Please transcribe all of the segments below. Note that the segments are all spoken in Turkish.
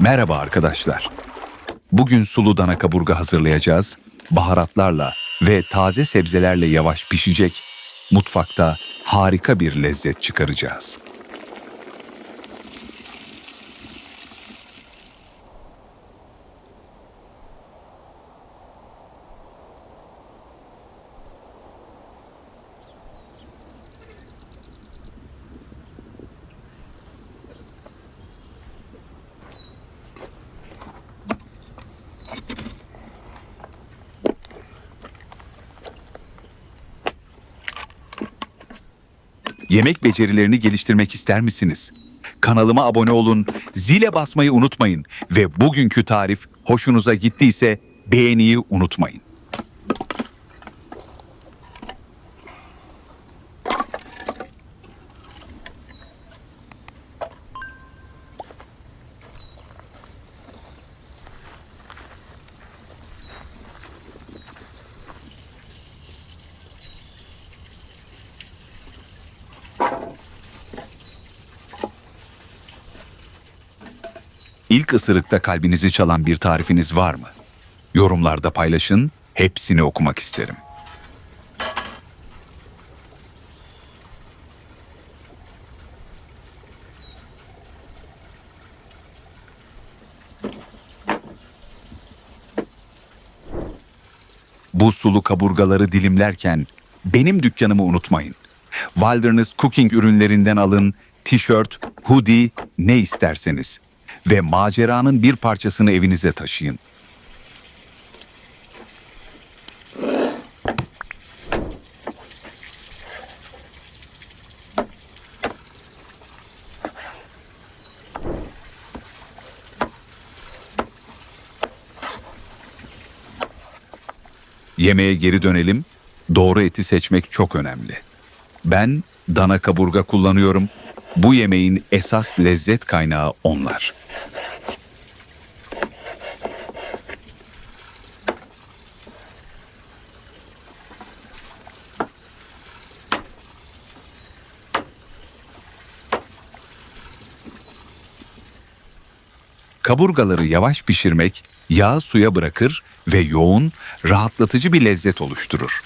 Merhaba arkadaşlar. Bugün sulu dana kaburga hazırlayacağız. Baharatlarla ve taze sebzelerle yavaş pişecek. Mutfakta harika bir lezzet çıkaracağız. Yemek becerilerini geliştirmek ister misiniz? Kanalıma abone olun, zile basmayı unutmayın ve bugünkü tarif hoşunuza gittiyse beğeniyi unutmayın. İlk ısırıkta kalbinizi çalan bir tarifiniz var mı? Yorumlarda paylaşın, hepsini okumak isterim. Bu sulu kaburgaları dilimlerken benim dükkanımı unutmayın. Wilderness Cooking ürünlerinden alın, tişört, hoodie, ne isterseniz. Ve maceranın bir parçasını evinize taşıyın. Yemeğe geri dönelim. Doğru eti seçmek çok önemli. Ben dana kaburga kullanıyorum. Bu yemeğin esas lezzet kaynağı onlar. Kaburgaları yavaş pişirmek yağı suya bırakır ve yoğun, rahatlatıcı bir lezzet oluşturur.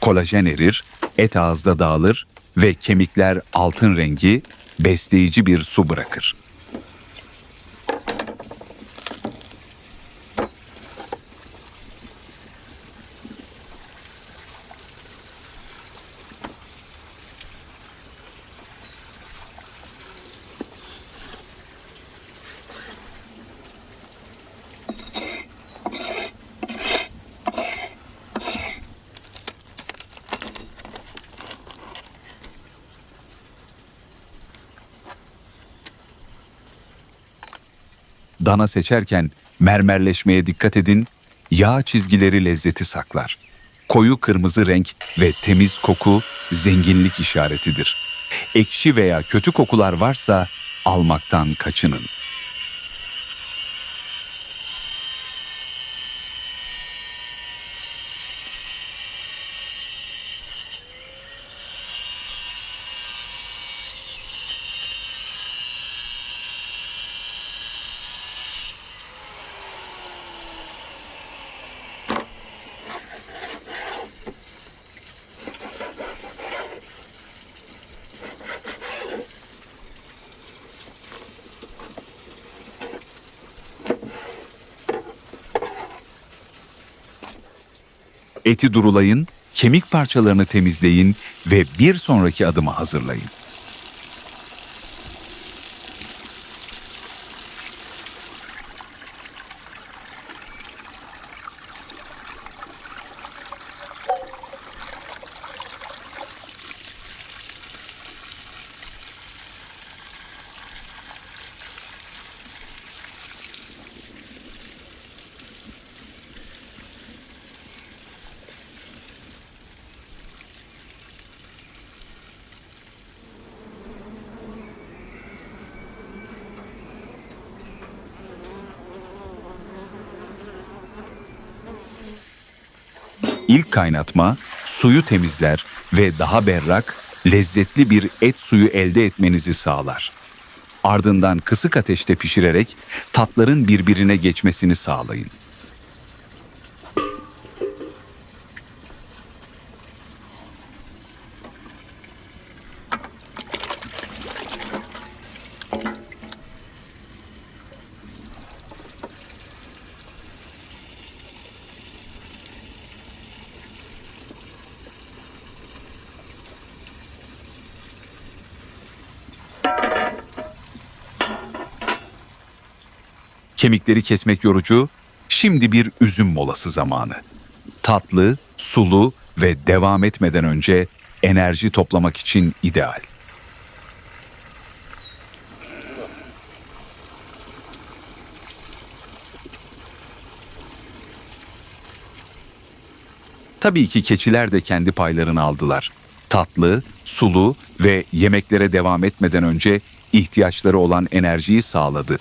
Kolajen erir, et ağızda dağılır ve kemikler altın rengi, besleyici bir su bırakır. Dana seçerken mermerleşmeye dikkat edin, yağ çizgileri lezzeti saklar. Koyu kırmızı renk ve temiz koku zenginlik işaretidir. Ekşi veya kötü kokular varsa almaktan kaçının. Eti durulayın, kemik parçalarını temizleyin ve bir sonraki adımı hazırlayın. İlk kaynatma suyu temizler ve daha berrak, lezzetli bir et suyu elde etmenizi sağlar. Ardından kısık ateşte pişirerek tatların birbirine geçmesini sağlayın. Kemikleri kesmek yorucu, şimdi bir üzüm molası zamanı. Tatlı, sulu ve devam etmeden önce enerji toplamak için ideal. Tabii ki keçiler de kendi paylarını aldılar. Tatlı, sulu ve yemeklere devam etmeden önce ihtiyaçları olan enerjiyi sağladı.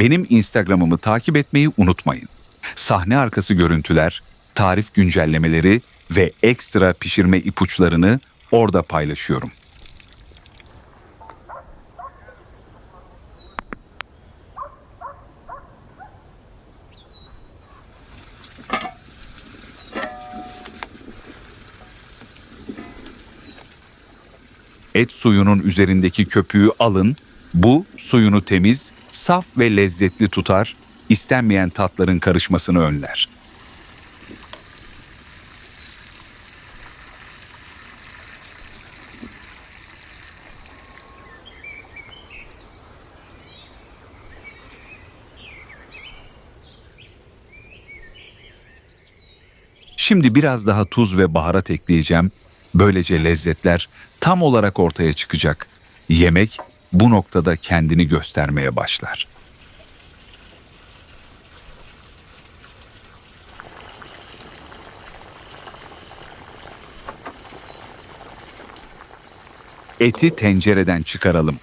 Benim Instagram'ımı takip etmeyi unutmayın. Sahne arkası görüntüler, tarif güncellemeleri ve ekstra pişirme ipuçlarını orada paylaşıyorum. Et suyunun üzerindeki köpüğü alın. Bu suyunu temiz, saf ve lezzetli tutar, istenmeyen tatların karışmasını önler. Şimdi biraz daha tuz ve baharat ekleyeceğim. Böylece lezzetler tam olarak ortaya çıkacak. Yemek bu noktada kendini göstermeye başlar. Eti tencereden çıkaralım.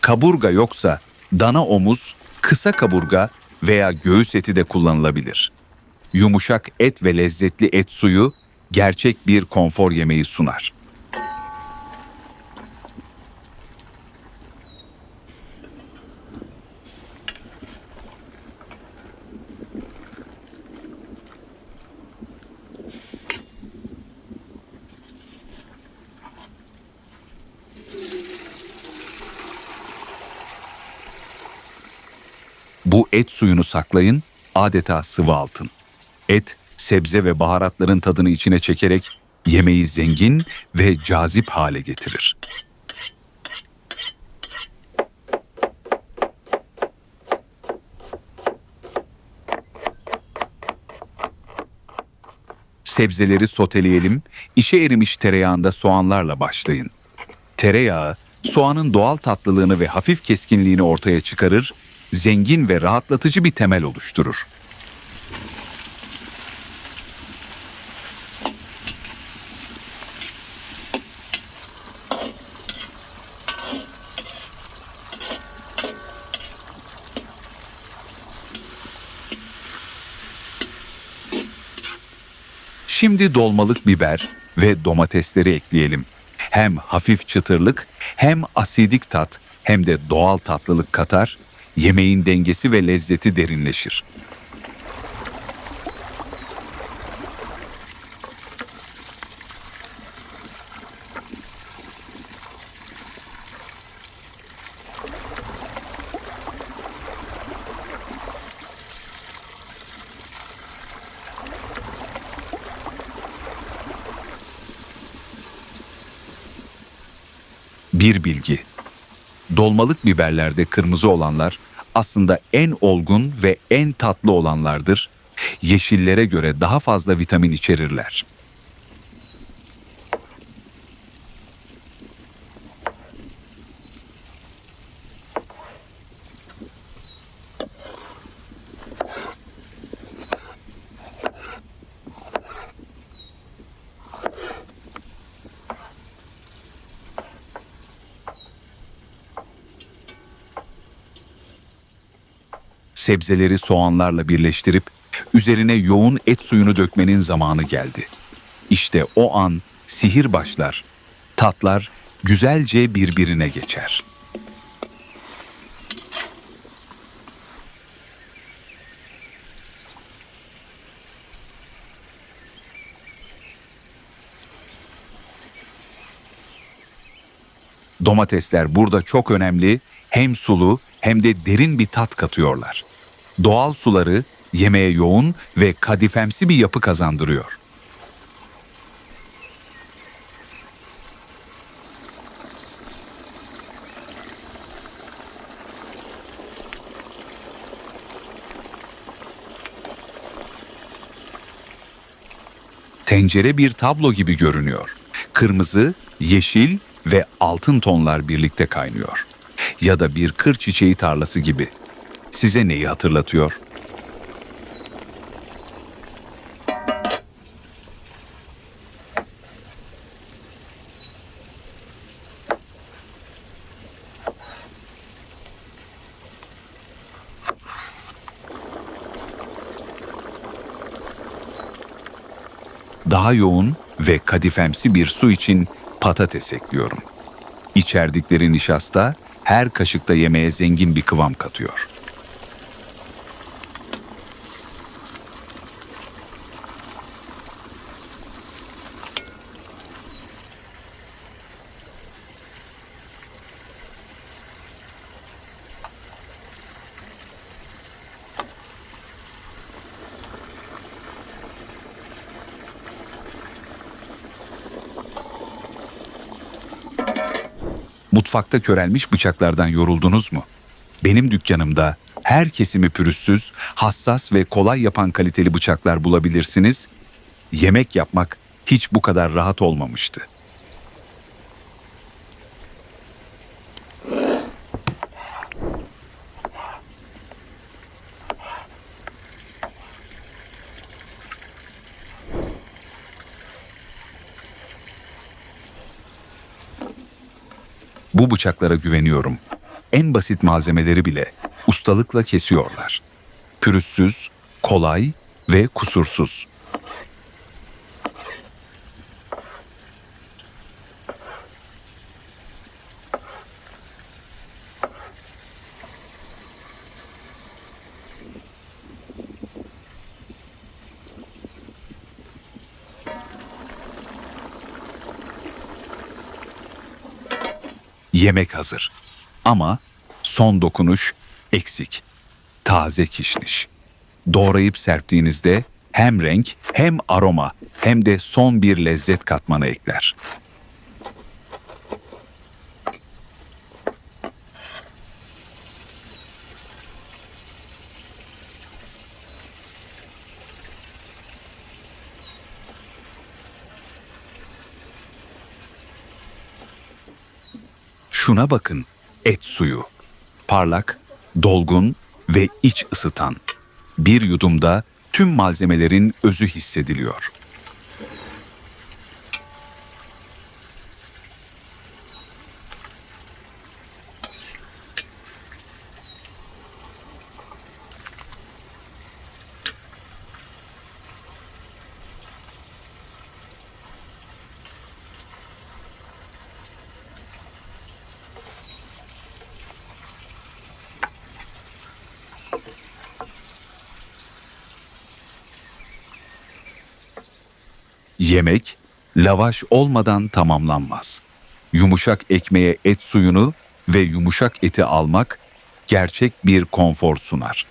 Kaburga yoksa dana omuz, kısa kaburga veya göğüs eti de kullanılabilir. Yumuşak et ve lezzetli et suyu gerçek bir konfor yemeği sunar. Et suyunu saklayın, adeta sıvı altın. Et, sebze ve baharatların tadını içine çekerek yemeği zengin ve cazip hale getirir. Sebzeleri soteleyelim, işe erimiş tereyağında soğanlarla başlayın. Tereyağı, soğanın doğal tatlılığını ve hafif keskinliğini ortaya çıkarır, zengin ve rahatlatıcı bir temel oluşturur. Şimdi dolmalık biber ve domatesleri ekleyelim. Hem hafif çıtırlık, hem asidik tat, hem de doğal tatlılık katar, yemeğin dengesi ve lezzeti derinleşir. Bir bilgi. Dolmalık biberlerde kırmızı olanlar aslında en olgun ve en tatlı olanlardır. Yeşillere göre daha fazla vitamin içerirler. Sebzeleri soğanlarla birleştirip üzerine yoğun et suyunu dökmenin zamanı geldi. İşte o an sihir başlar. Tatlar güzelce birbirine geçer. Domatesler burada çok önemli, hem sulu hem de derin bir tat katıyorlar. Doğal suları yemeğe yoğun ve kadifemsi bir yapı kazandırıyor. Tencere bir tablo gibi görünüyor. Kırmızı, yeşil ve altın tonlar birlikte kaynıyor. Ya da bir kır çiçeği tarlası gibi. Size neyi hatırlatıyor? Daha yoğun ve kadifemsi bir su için patates ekliyorum. İçerdikleri nişasta her kaşıkta yemeğe zengin bir kıvam katıyor. Mutfakta körelmiş bıçaklardan yoruldunuz mu? Benim dükkanımda her kesimi pürüzsüz, hassas ve kolay yapan kaliteli bıçaklar bulabilirsiniz. Yemek yapmak hiç bu kadar rahat olmamıştı. Bu bıçaklara güveniyorum. En basit malzemeleri bile ustalıkla kesiyorlar. Pürüzsüz, kolay ve kusursuz. Yemek hazır. Ama son dokunuş eksik. Taze kişniş. Doğrayıp serptiğinizde hem renk hem aroma hem de son bir lezzet katmanı ekler. Şuna bakın, et suyu. Parlak, dolgun ve iç ısıtan. Bir yudumda tüm malzemelerin özü hissediliyor. Yemek lavaş olmadan tamamlanmaz. Yumuşak ekmeğe et suyunu ve yumuşak eti almak gerçek bir konfor sunar.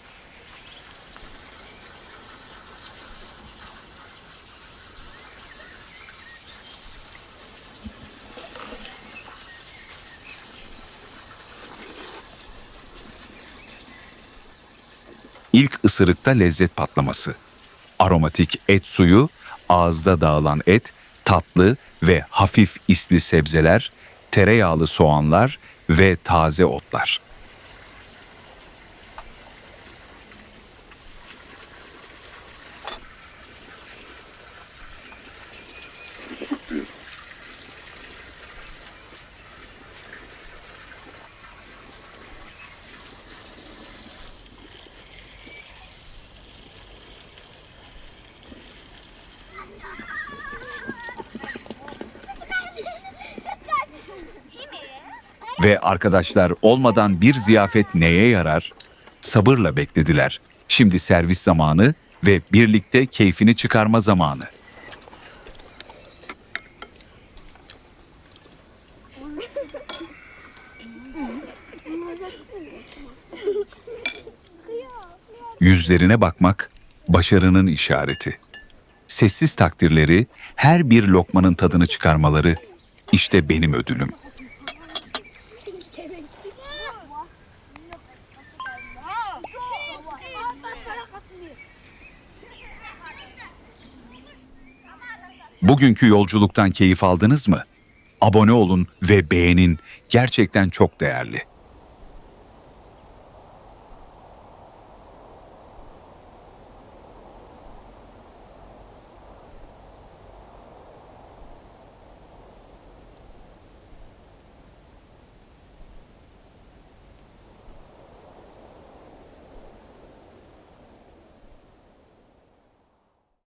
İlk ısırıkta lezzet patlaması. Aromatik et suyu, ağızda dağılan et, tatlı ve hafif isli sebzeler, tereyağlı soğanlar ve taze otlar. Ve arkadaşlar olmadan bir ziyafet neye yarar? Sabırla beklediler. Şimdi servis zamanı ve birlikte keyfini çıkarma zamanı. Yüzlerine bakmak başarının işareti. Sessiz takdirleri, her bir lokmanın tadını çıkarmaları işte benim ödülüm. Bugünkü yolculuktan keyif aldınız mı? Abone olun ve beğenin gerçekten çok değerli.